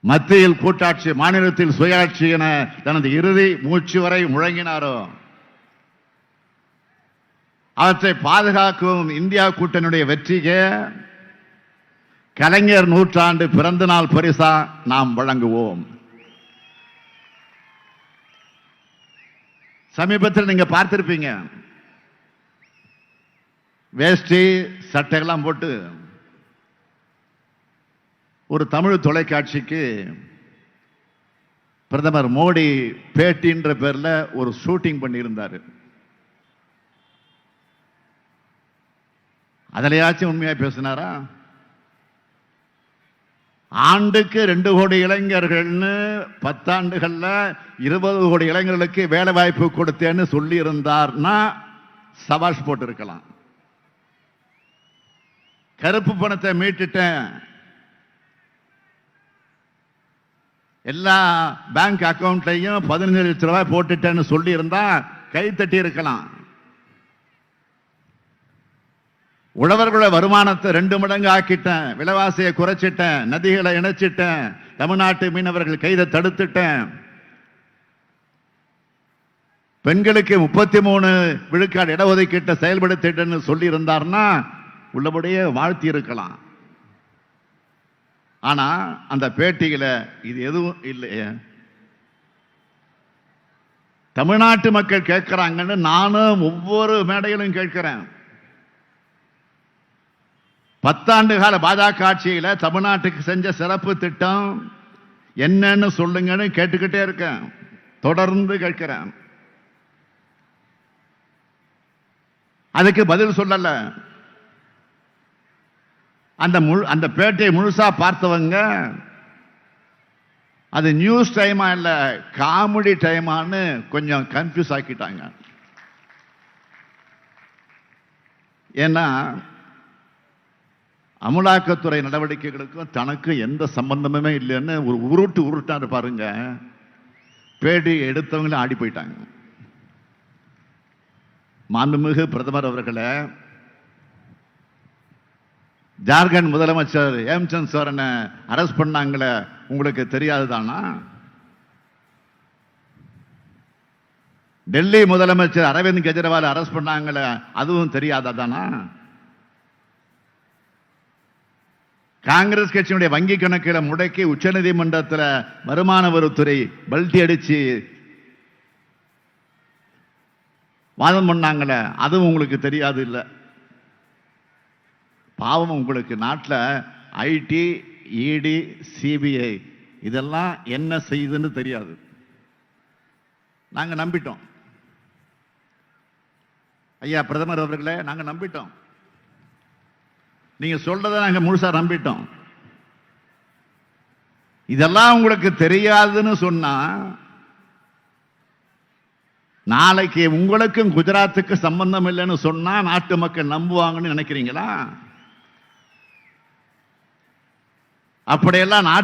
மத்தியில் கூட்டாட்சி மாநிலத்தில் சுயாட்சி என தனது இறுதி மூச்சு வரை முழங்கினாரோ? அவற்றை பாதுகாக்கும் இந்தியா கூட்டணியுடைய வெற்றிக்கு கலைஞர் நூற்றாண்டு பிறந்த நாள் பரிசா நாம் வழங்குவோம். சமீபத்தில் நீங்க பார்த்திருப்பீங்க. வேஷ்டி சட்டையெல்லாம் போட்டு ஒரு தமிழ் தொலைக்காட்சிக்கு பிரதமர் மோடி பேட்டின்ற பேரில் ஒரு ஷூட்டிங் பண்ணியிருந்தார். அதிலையாச்சும் உண்மையாக பேசினாரா? ஆண்டுக்கு ரெண்டு கோடி இளைஞர்கள்னு பத்தாண்டுகளில் இருபது கோடி இளைஞர்களுக்கு வேலை வாய்ப்பு கொடுத்தேன்னு சொல்லியிருந்தார்னா சவாஷ் போட்டிருக்கலாம். போட்டு இருக்கலாம் கருப்பு பணத்தை மீட்டுட்டேன். எல்லா பேங்க் அக்கௌண்ட்லையும் பதினஞ்சு லட்ச ரூபாய் போட்டுட்டேன்னு சொல்லி இருந்தா கை தட்டி இருக்கலாம். உழவர்களோட வருமானத்தை ரெண்டு மடங்கு ஆக்கிட்டேன். விலைவாசியை குறைச்சிட்டேன். நதிகளை இணைச்சிட்டேன். தமிழ்நாட்டு மீனவர்கள் கைதை தடுத்துட்டேன். பெண்களுக்கு முப்பத்தி மூணு விழுக்காடு இடஒதுக்கீட்டை செயல்படுத்திட்டேன்னு சொல்லி இருந்தார்னா உள்ளபடியே வாழ்த்தி இருக்கலாம். ஆனா அந்த பேட்டியில இது எதுவும் இல்லையே. தமிழ்நாட்டு மக்கள் கேட்கிறாங்கன்னு நானும் ஒவ்வொரு மேடையிலும் கேட்கிறேன். பத்தாண்டு கால பாஜக ஆட்சியில் தமிழ்நாட்டுக்கு செஞ்ச சிறப்பு திட்டம் என்னன்னு சொல்லுங்கன்னு கேட்டுக்கிட்டே இருக்கேன். தொடர்ந்து கேட்கிறேன். அதுக்கு பதில் சொல்லலை. அந்த முழு அந்த பேட்டையை முழுசாக பார்த்தவங்க அது நியூஸ் டைமா இல்லை காமெடி டைமான்னு கொஞ்சம் கன்ஃபியூஸ் ஆக்கிட்டாங்க. ஏன்னா அமலாக்கத்துறை நடவடிக்கைகளுக்கும் தனக்கு எந்த சம்பந்தமுமே இல்லைன்னு ஒரு உருட்டு உருட்டாரு பாருங்க. பேடி எடுத்தவங்களும் ஆடி போயிட்டாங்க. மாண்புமிகு பிரதமர் அவர்களை ஜார்க்கண்ட் முதலமைச்சர் ஹேம்சந்த் சோரனை அரெஸ்ட் பண்ணாங்களே உங்களுக்கு தெரியாதுதானா? டெல்லி முதலமைச்சர் அரவிந்த் கெஜ்ரிவால் அரெஸ்ட் பண்ணாங்களே அதுவும் தெரியாததானா? காங்கிரஸ் கட்சியினுடைய வங்கி கணக்கில் முடக்கி உச்சநீதிமன்றத்தில் வருமான வரித்துறை பல்டி அடிச்சு வாதம் பண்ணாங்களே அதுவும் உங்களுக்கு தெரியாது இல்லை. பாவம் உங்களுக்கு நாட்டில் ஐடி இடி சிபிஐ இதெல்லாம் என்ன செய்யுதுன்னு தெரியாது. நாங்கள் நம்பிட்டோம். ஐயா பிரதமர் அவர்களே நாங்கள் நம்பிட்டோம். நீங்கள் சொல்றதை நாங்கள் முழுசாக நம்பிட்டோம். இதெல்லாம் உங்களுக்கு தெரியாதுன்னு சொன்னா நாளைக்கு உங்களுக்கும் குஜராத்துக்கு சம்பந்தம் இல்லைன்னு சொன்னா நாட்டு மக்கள் நம்புவாங்கன்னு நினைக்கிறீங்களா? அப்படியெல்லாம் நாட்டு